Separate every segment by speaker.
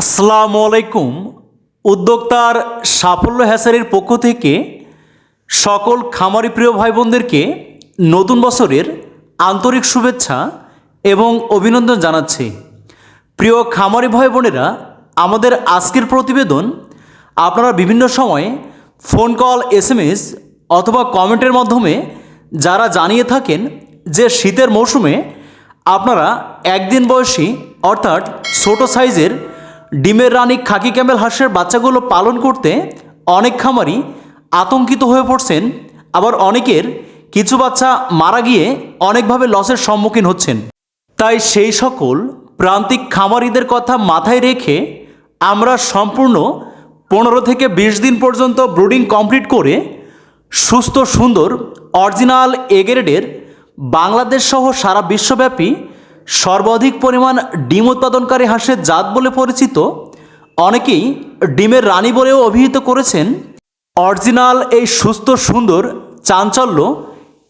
Speaker 1: আসসালামু আলাইকুম। উদ্যোক্তার সাফল্য হ্যাসারির পক্ষ থেকে সকল খামারি প্রিয় ভাই বোনদেরকে নতুন বছরের আন্তরিক শুভেচ্ছা এবং অভিনন্দন জানাচ্ছি। প্রিয় খামারি ভাই বোনেরা আমাদের আজকের প্রতিবেদন আপনারা বিভিন্ন সময়ে ফোন কল, এসএমএস অথবা কমেন্টের মাধ্যমে যারা জানিয়ে থাকেন যে শীতের মৌসুমে আপনারা একদিন বয়সী অর্থাৎ ছোট সাইজের ডিমের রানী খাকি ক্যামেল হাঁসের বাচ্চাগুলো পালন করতে অনেক খামারি আতঙ্কিত হয়ে পড়ছেন। আবার অনেকের কিছু বাচ্চা মারা গিয়ে অনেকভাবে লসের সম্মুখীন হচ্ছেন। তাই সেই সকল প্রান্তিক খামারিদের কথা মাথায় রেখে আমরা সম্পূর্ণ পনেরো থেকে বিশ দিন পর্যন্ত ব্রুডিং কমপ্লিট করে সুস্থ, সুন্দর, অরিজিনাল এগ্রেডের বাংলাদেশ সহ সারা বিশ্বব্যাপী সর্বাধিক পরিমাণ ডিম উৎপাদনকারী হাঁসের জাত বলে পরিচিত। অনেকেই ডিমের রানী বলেও অভিহিত করেছেন, অরিজিনাল এই সুস্থ, সুন্দর, চাঞ্চল্য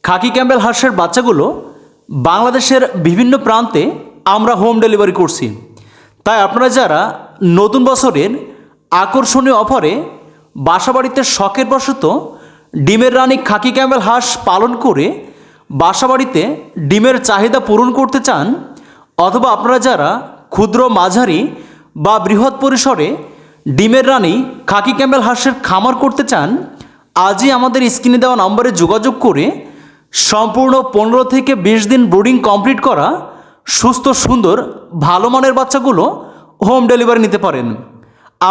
Speaker 1: খাকি ক্যাম্বেল হাঁসের বাচ্চাগুলো বাংলাদেশের বিভিন্ন প্রান্তে আমরা হোম ডেলিভারি করছি। তাই আপনারা যারা নতুন বছরের আকর্ষণীয় অফারে বাসাবাড়িতে শখের বশত ডিমের রানী খাকি ক্যাম্বেল হাঁস পালন করে বাসাবাড়িতে ডিমের চাহিদা পূরণ করতে চান অথবা আপনারা যারা ক্ষুদ্র মাঝারি বা বৃহৎ পরিসরে ডিমের রানী খাকি ক্যাম্বেল হাঁসের খামার করতে চান, আজই আমাদের স্ক্রিনে দেওয়া নম্বরে যোগাযোগ করে সম্পূর্ণ পনেরো থেকে বিশ দিন ব্রুডিং কমপ্লিট করা সুস্থ, সুন্দর, ভালো মানের বাচ্চাগুলো হোম ডেলিভারি নিতে পারেন।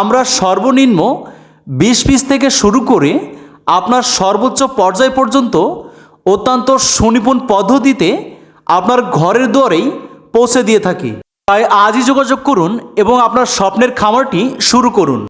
Speaker 1: আমরা সর্বনিম্ন বিশ পিস থেকে শুরু করে আপনার সর্বোচ্চ পর্যায় পর্যন্ত অত্যন্ত সুনিপুণ পদ্ধতিতে আপনার ঘরের দুয়ারেই পৌঁছে দিয়ে থাকি। তাই আজই যোগাযোগ করুন এবং আপনার স্বপ্নের খামারটি শুরু করুন।